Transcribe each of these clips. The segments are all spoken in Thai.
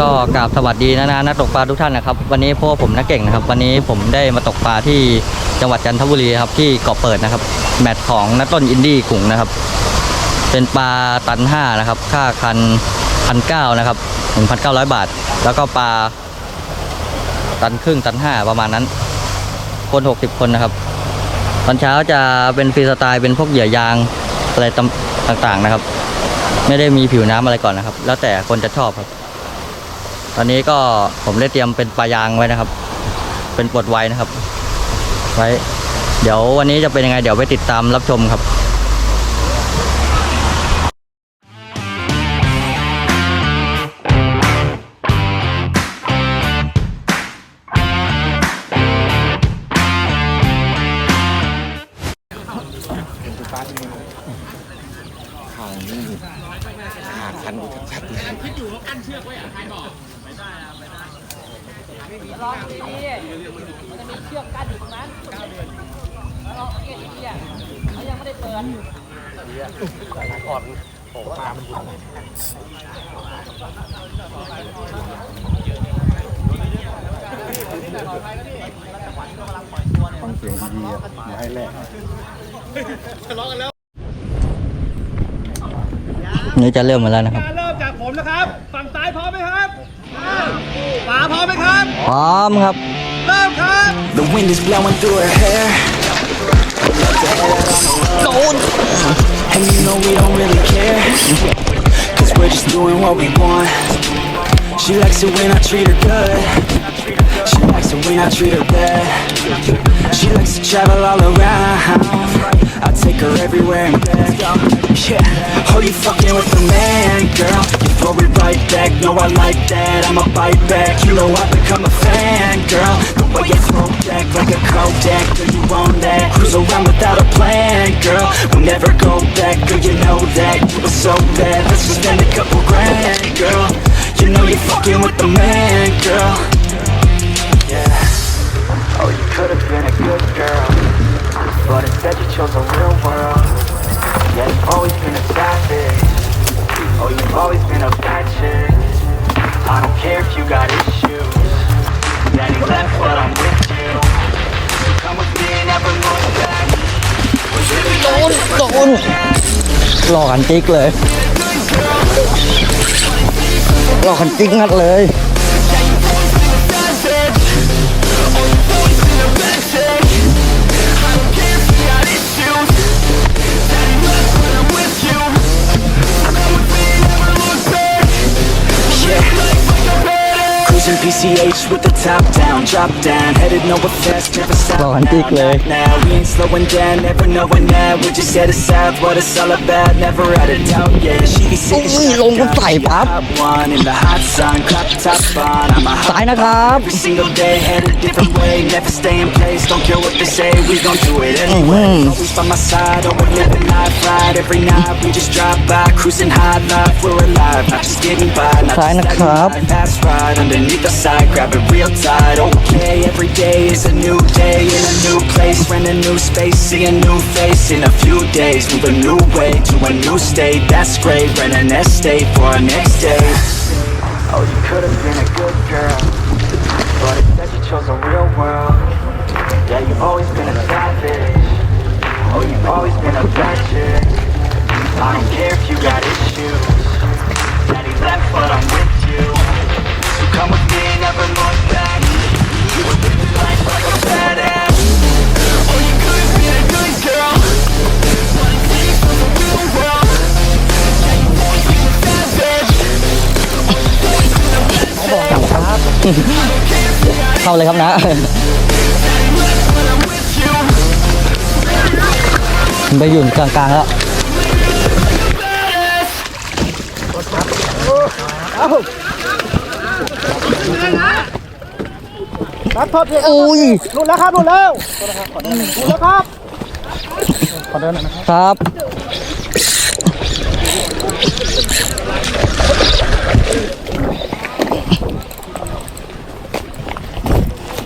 ก็กราบสวัสดีนะนะนักตกปลาทุกท่านนะครับ วันนี้พวกผมนักเก่งนะครับ วันนี้ผมได้มาตกปลาที่จังหวัดจันทบุรีครับที่เกาะเปิดนะครับ แมตช์ของนักต้นอินดี้ขุงนะครับ เป็นปลาตันห้านะครับค่าคันพันเก้านะครับหนึ่งพันเก้าร้อยบาท แล้วก็ปลาตันครึ่งตันห้าประมาณนั้น คนหกสิบคนนะครับ ตอนเช้าจะเป็นฟรีสไตล์เป็นพวกเหยื่อยางอะไรต่างๆนะครับ ไม่ได้มีผิวน้ำอะไรก่อนนะครับ แล้วแต่คนจะชอบครับ ตอนนี้ก็ผมได้เตรียมเป็นปลายางไว้นะครับ เป็นปลดไว้นะครับ ไว้ เดี๋ยววันนี้จะเป็นยังไง เดี๋ยวไปติดตามรับชมครับ ยังไม่ได้เปิดฟังเสียงดีๆอย่าให้แหลาะกันแล้วนี่จะเริ่มมาแล้วนะครับเริ่มจากผมนะครับ ฝั่งซ้ายพร้อมไหมครับขวาพร้อมไหมครับ พร้อมครับ เริ่มครับ The wind is blowing through her hair. And you know we don't really care. Cause we're just doing what we want. She likes it when I treat her good. She likes it when I treat her bad. She likes to travel all around. Take her everywhere and back. Yeah. Oh, you fucking with the man, girl. You throw it right back. No, I like that. I'ma bite back. You know I become a fan, girl. The way you throw back like a Kodak. Girl, you own that. Cruise around without a plan, girl. We'll never go back. Girl, you know that. You were so bad. Let's just spend a couple grand, girl. You know you're fucking with the man, girl. instead you chose a real world. Yeah, you've always been a savage. Oh, you've always been a bad chick. I don't care if you got issues. Daddy left, but I'm with you. Come with me, never look back. โดนโดนหลอกกันจิกเลยหลอกกันจิกงัดเลย PCH with the top down, drop down, headed nowhere fast, never stop. Oh, now, now, we ain't slowing down, never knowing that, we just set south, what it's all about, never out of doubt, yeah, she be sick as shit, top one in the hot sun, clock top on, I'm a hot every single day, headed a different way, never stay in place, don't care what they say, we gon' do it anyway, always by my side, always living life right, every night, we just drive by, cruising high life, we're alive, not just getting by, not just letting life pass right, underneath the side, grab it real tight. Okay, every day is a new day in a new place, rent a new space, see a new face in a few days. Move a new way to a new state, that's great. Rent an estate for our next day. Oh, you could have been a good girl, but instead you chose a real world. Yeah, you've always been a เข้าเลยครับนะไปอยู่กลางๆแล้วรับโทษทีอุ้ยหลุดแล้วครับหลุดแล้วหลุดแล้วครับ ขอเดินหน่อยนะครับ ครับอุ้ยเ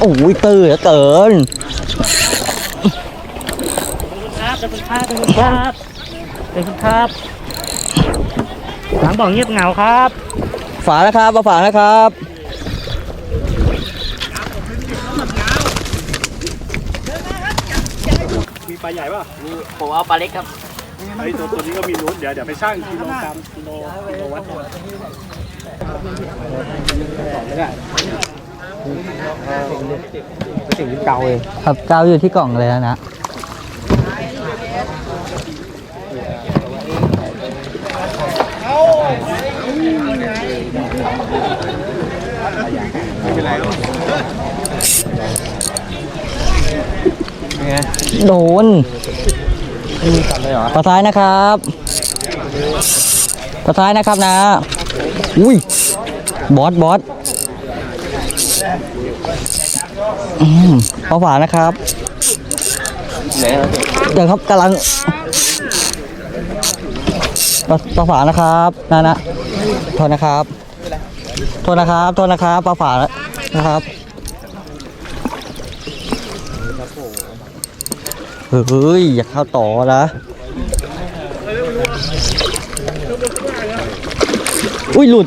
โอ้ยตื้อเหลือเกินครับเป็นคุณครับเป็นคุณครับเป็นคุณครับหลังบอกเงียบเหงาครับ ฝานะครับมาฝานะครับมีปลาใหญ่ป่ะผมเอาปลาเล็กครับไอ้ตัวตัวนี้ก็มีลุ้นเดี๋ยวเดี๋ยวไปช่างกิโลกรัมกิโลกิโลวัตต์ สิ่งที่เก่อนครับเจ้าอยู่ที่กล่องเลยนะโดนปลาท้ายนะครับปลาท้ายนะครับนะ อุ้ย บอส บอส อืมปลาฝานะครับเดี๋ยวครับกำลังปลาปลาฝานะครับนะนะโทษนะครับโทษนะครับโทษนะครับปลาฝานะครับเฮ้ยอย่าเข้าต่อนะอุ้ยหลุด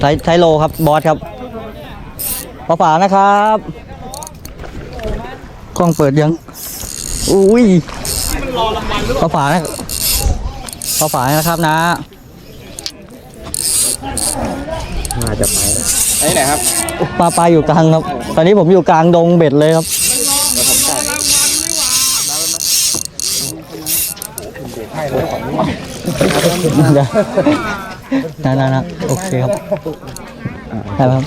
ไซส์ไซส์โลครับบอสครับปลาฝานะครับกล้องเปิดยังอุ้ยปลาฝานะปลาฝานะครับนะไอ้ไหนครับปลาปลาอยู่กลางครับ ตอนนี้ผมอยู่กลางดงเบ็ดเลยครับเดี๋ยว นะนะนะโอเคครับได้ครับ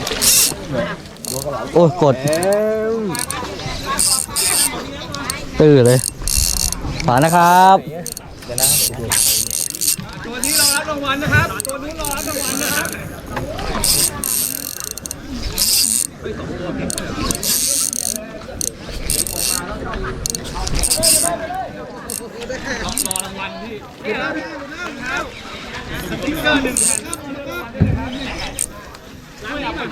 โอ้ยกดตื้อเลยฝานะครับ ตัวนี้รอรับรางวัลนะครับ ตัวนู้นรอรับรางวัลนะครับ แห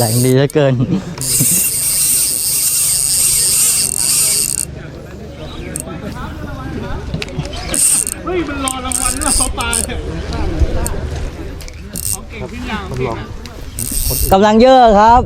ลงดีเหลือเกิน ฮ้ย มันรอรางวัลแล้วปลาเนี่ยของเก่งพี่ยางเก่งอะกำลังเยอะครับ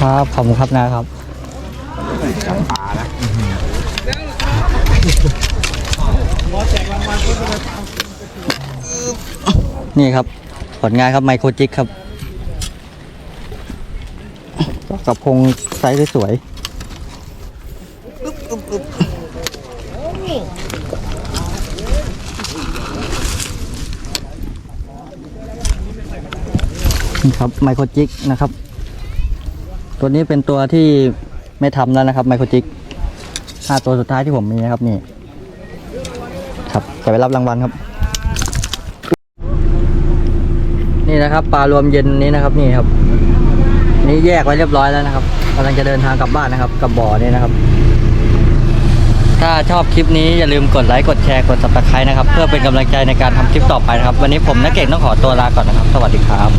ครับ ขอบคุณครับนะครับ นี่ครับ ผลงานครับไมโครจิกครับกับพงไซส์สวยนี่ครับไมโครจิกนะครับ ตัวนี้เป็นตัวที่ไม่ทำแล้วนะครับไมโครจิกห้าตัวสุดท้ายที่ผมมีนะครับนี่ ครับจะไปรับรางวัลครับ นี่นะครับปลารวมเย็นนี้นะครับนี่ครับ นี่แยกไว้เรียบร้อยแล้วนะครับกำลังจะเดินทางกลับบ้านนะครับ กับบ่อนี่นะครับ ถ้าชอบคลิปนี้อย่าลืมกดไลค์กดแชร์กดซับสไครต์นะครับ เพื่อเป็นกำลังใจในการทำคลิปต่อไปนะครับ วันนี้ผมนักเก่งต้องขอตัวลาก่อนนะครับ สวัสดีครับ